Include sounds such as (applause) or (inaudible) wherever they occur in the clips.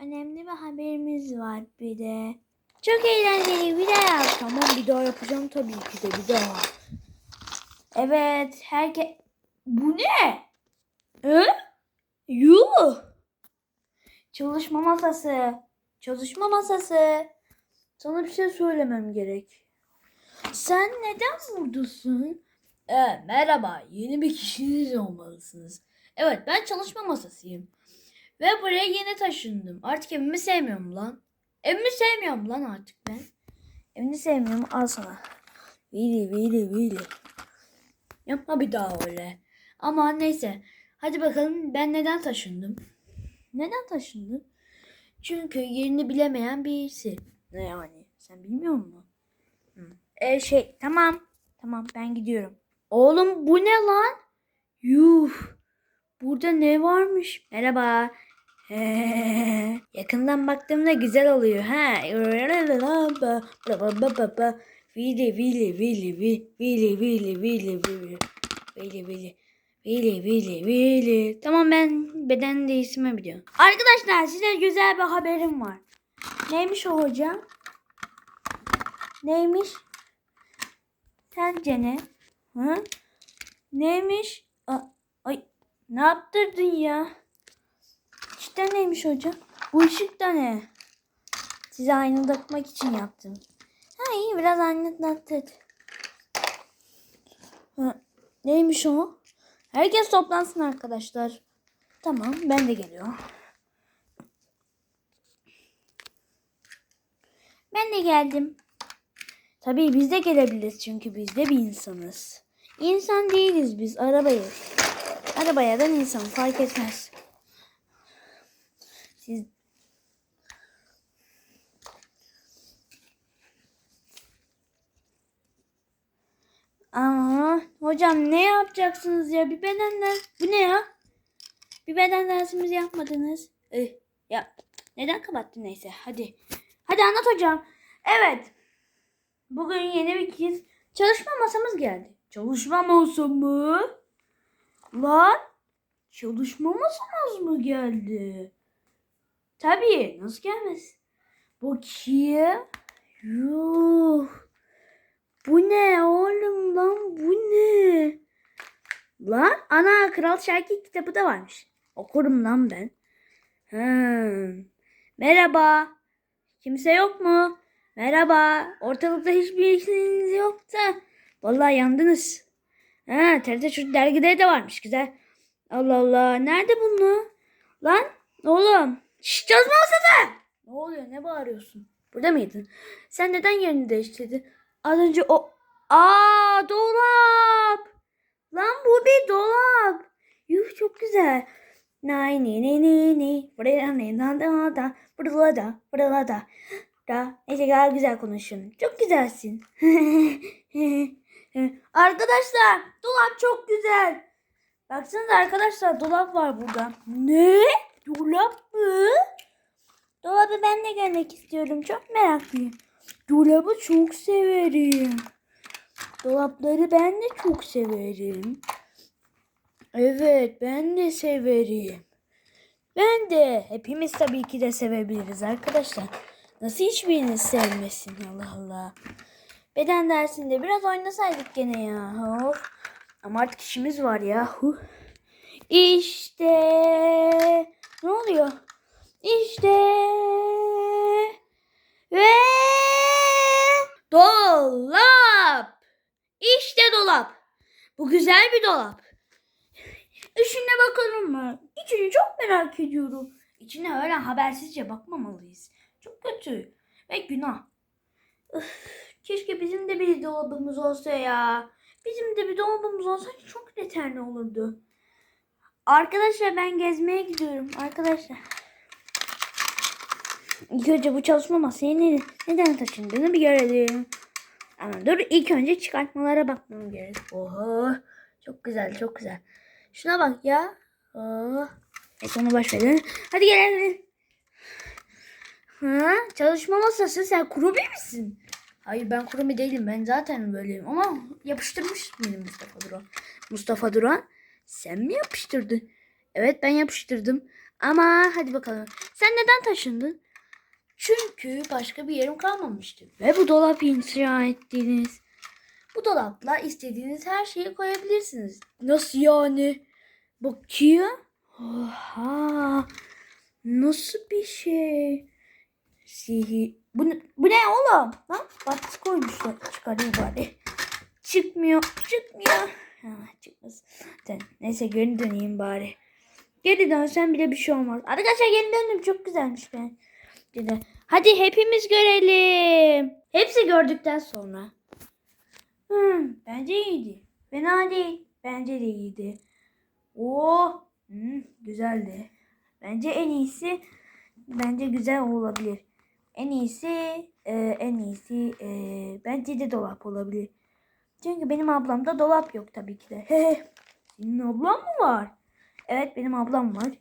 önemli bir haberimiz var bir de. Çok eğlenceli bir daha. Tamam bir daha yapacağım tabii ki de bir daha. Evet herke... Bu ne? Hı? Yuh. Çalışma masası. Çalışma masası. Sana bir şey söylemem gerek. Sen neden buradasın? Ee, merhaba. Yeni bir kişiniz olmalısınız. Evet ben çalışma masasıyım. Ve buraya yeni taşındım. Artık evimi sevmiyorum lan. Evimi sevmiyorum lan artık ben. Evini sevmiyorum al sana. Vili vili vili. Yapma bir daha öyle. Ama neyse. Hadi bakalım ben neden taşındım? Neden taşındın? Çünkü yerini bilemeyen birisi. Ne yani? Sen bilmiyor musun? Hı. E şey tamam. Tamam ben gidiyorum. Oğlum bu ne lan? Yuh. Burada ne varmış? Merhaba. (laughs) Yakından baktığımda güzel oluyor ha. Vili vili vili vili vili vili vili vili vili vili vili vili vili. Tamam ben beden değiştirme biliyorum. Arkadaşlar size güzel bir haberim var. Neymiş o hocam? Neymiş? Sence ne? Hı? Neymiş? A- ay ne yaptırdın ya? İşte neymiş hocam? Bu ışık da ne? Size aydınlatmak için yaptım. Ha iyi biraz aydınlattı. Ha, neymiş o? Herkes toplansın arkadaşlar. Tamam ben de geliyorum. Ben de geldim. Tabii biz de gelebiliriz çünkü biz de bir insanız. İnsan değiliz biz arabayız. Arabayadan insan fark etmez. Siz Ama hocam ne yapacaksınız ya? Bir beden ders... Bu ne ya? Bir beden dersimizi yapmadınız. Eh, ya neden kapattın neyse hadi. Hadi anlat hocam. Evet. Bugün yeni bir kez çalışma masamız geldi. Çalışma masa mı? Lan çalışma masamız mı geldi? Tabii nasıl gelmez? Bakayım. Yuh. Bu ne oğlum lan bu ne? Lan ana Kral Şarkı kitabı da varmış. Okurum lan ben. Hmm. Merhaba. Kimse yok mu? Merhaba. Ortalıkta hiçbir işiniz yok da. Vallahi yandınız. Ha, TRT Çocuk dergileri de varmış güzel. Allah Allah. Nerede bunu? Lan oğlum. Şşş çalışma masası. Ne oluyor? Ne bağırıyorsun? Burada mıydın? Sen neden yerini değiştirdin? Az önce o... Aa dolap. Lan bu bir dolap. Yuh çok güzel. Nay ni ni ni ni. Buraya ne da da da. Burada da. Burada da. Da. Neyse gayet güzel konuşun. Çok güzelsin. (laughs) arkadaşlar dolap çok güzel. Baksanıza arkadaşlar dolap var burada. Ne? Dolap mı? Dolabı ben de görmek istiyorum. Çok meraklıyım. Dolabı çok severim. Dolapları ben de çok severim. Evet ben de severim. Ben de. Hepimiz tabii ki de sevebiliriz arkadaşlar. Nasıl hiçbiriniz sevmesin Allah Allah. Beden dersinde biraz oynasaydık gene ya. Of. Ama artık işimiz var ya. Huh. İşte. Ne oluyor? İşte. Ve dolap. İşte dolap. Bu güzel bir dolap. İçine bakalım mı? İçini çok merak ediyorum. İçine öyle habersizce bakmamalıyız. Çok kötü ve günah. Üf, keşke bizim de bir dolabımız olsa ya. Bizim de bir dolabımız olsa çok yeterli olurdu. Arkadaşlar ben gezmeye gidiyorum. Arkadaşlar. İlk önce bu çalışma masaya ne, neden taşındığını bir görelim. Ama dur ilk önce çıkartmalara bakmam gerek. Oho. Çok güzel çok güzel. Şuna bak ya. Oh. Evet onu verin. Hadi gelelim. Ha, çalışma masası sen kurumi misin? Hayır ben kurumi değilim. Ben zaten böyleyim. Ama yapıştırmış beni Mustafa Duran. Mustafa Duran sen mi yapıştırdın? Evet ben yapıştırdım. Ama hadi bakalım. Sen neden taşındın? Çünkü başka bir yerim kalmamıştı. Ve bu dolap inşa ettiniz. Bu dolapla istediğiniz her şeyi koyabilirsiniz. Nasıl yani? Bakayım. Oha. Nasıl bir şey? Sihir. Bu, ne- bu ne oğlum? Lan bak koymuşlar. Çıkarayım bari. Çıkmıyor. Çıkmıyor. Ha, çıkmaz. Sen, neyse geri döneyim bari. Geri dönsen bile bir şey olmaz. Arkadaşlar geri döndüm. Çok güzelmiş ben. Dedi. Hadi hepimiz görelim. Hepsi gördükten sonra. Hmm, bence iyiydi. Fena değil. Bence de iyiydi. Oo, hmm, güzeldi. Bence en iyisi bence güzel olabilir. En iyisi e, en iyisi e, bence de dolap olabilir. Çünkü benim ablamda dolap yok tabii ki de. Senin ablan mı var? Evet benim ablam var.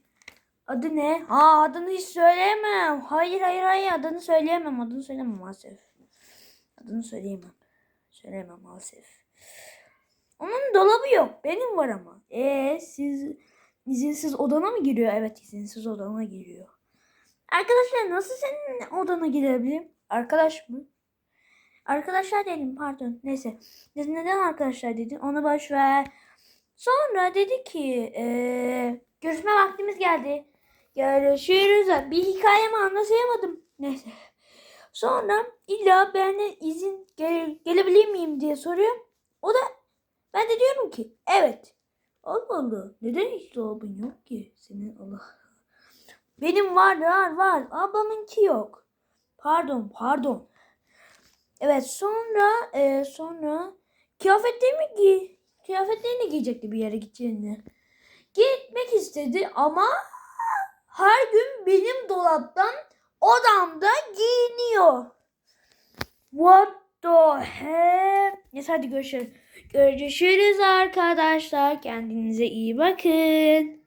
Adı ne? Aa adını hiç söyleyemem. Hayır hayır hayır adını söyleyemem. Adını söyleyemem maalesef. Adını söyleyemem. Söyleyemem maalesef. Onun dolabı yok. Benim var ama. Ee siz izinsiz odana mı giriyor? Evet izinsiz odana giriyor. Arkadaşlar nasıl senin odana girebilirim? Arkadaş mı? Arkadaşlar dedim pardon. Neyse. Dedi, neden arkadaşlar dedin? Onu boş ver. Sonra dedi ki eee, görüşme vaktimiz geldi. Görüşürüz. Bir hikayemi anlatamadım. Neyse. Sonra illa benden izin gele- gelebilir miyim diye soruyor. O da ben de diyorum ki evet. Allah Allah. Neden hiç dolabın yok ki? Senin Allah. Benim var var var. Ablamınki yok. Pardon pardon. Evet sonra e, sonra kıyafetlerimi giy kıyafetlerini giyecekti bir yere gideceğini. Gitmek istedi ama her gün benim dolaptan odamda giyiniyor. What the heck? Neyse hadi görüşürüz. Görüşürüz arkadaşlar. Kendinize iyi bakın.